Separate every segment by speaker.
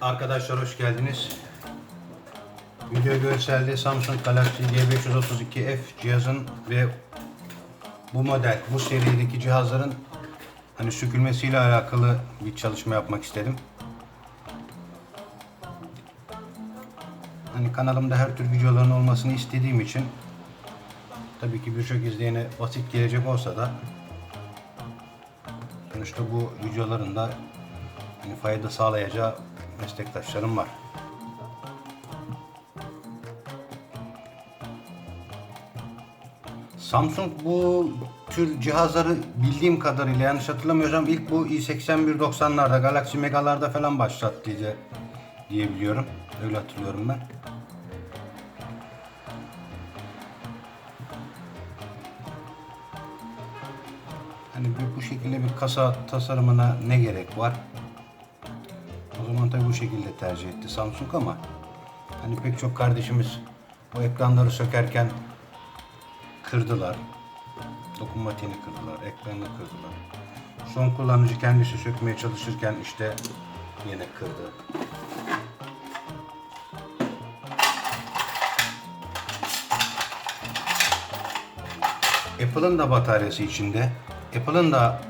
Speaker 1: Arkadaşlar hoş geldiniz. Video görselde Samsung Galaxy G532F cihazın ve bu model, bu serideki cihazların hani sökülmesiyle alakalı bir çalışma yapmak istedim. Hani kanalımda her tür videoların olmasını istediğim için tabii ki birçok izleyene basit gelecek olsa da sonuçta bu videoların da hani fayda sağlayacağı meslektaşlarım var. Samsung bu tür cihazları bildiğim kadarıyla yanlış hatırlamıyorsam ilk bu i8190'larda Galaxy Mega'larda falan başlattıydı diye biliyorum. Öyle hatırlıyorum ben. Hani bu şekilde bir kasa tasarımına ne gerek var? Tabii bu şekilde tercih etti Samsung ama hani pek çok kardeşimiz bu ekranları sökerken kırdılar. Dokunmatiğini kırdılar, ekranını kırdılar. Son kullanıcı kendisi sökmeye çalışırken işte yine kırdı. Apple'ın da bataryası içinde. Apple'ın da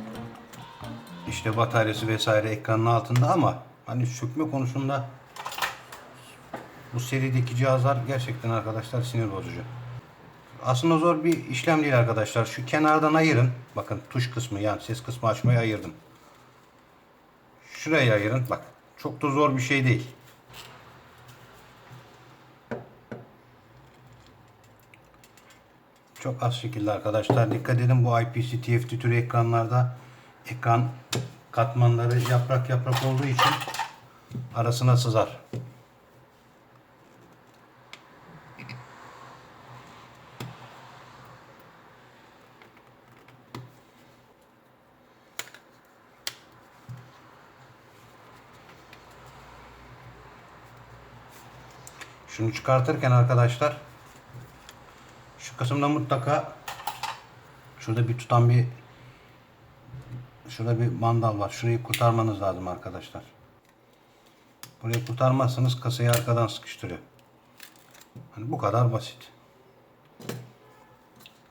Speaker 1: işte bataryası vesaire ekranın altında ama hani sökme konusunda bu serideki cihazlar gerçekten arkadaşlar sinir bozucu. Aslında zor bir işlem değil arkadaşlar. Şu kenardan ayırın. Bakın tuş kısmı yani ses kısmı açmayı ayırdım. Şuraya ayırın. Bak çok da zor bir şey değil. Çok az şekilde arkadaşlar dikkat edin bu IPC TFT türü ekranlarda ekran katmanları yaprak yaprak olduğu için arasına sızar. Şunu çıkartırken arkadaşlar şu kısımda mutlaka şurada bir tutan bir şurada bir mandal var. Şurayı kurtarmanız lazım arkadaşlar. Burayı kurtarmazsanız kasayı arkadan sıkıştırıyor. Hani bu kadar basit.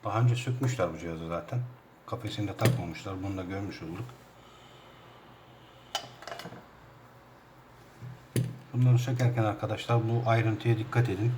Speaker 1: Daha önce sökmüşler bu cihazı zaten. Kafesini de takmamışlar. Bunu da görmüş olduk. Bunları sökerken arkadaşlar bu ayrıntıya dikkat edin.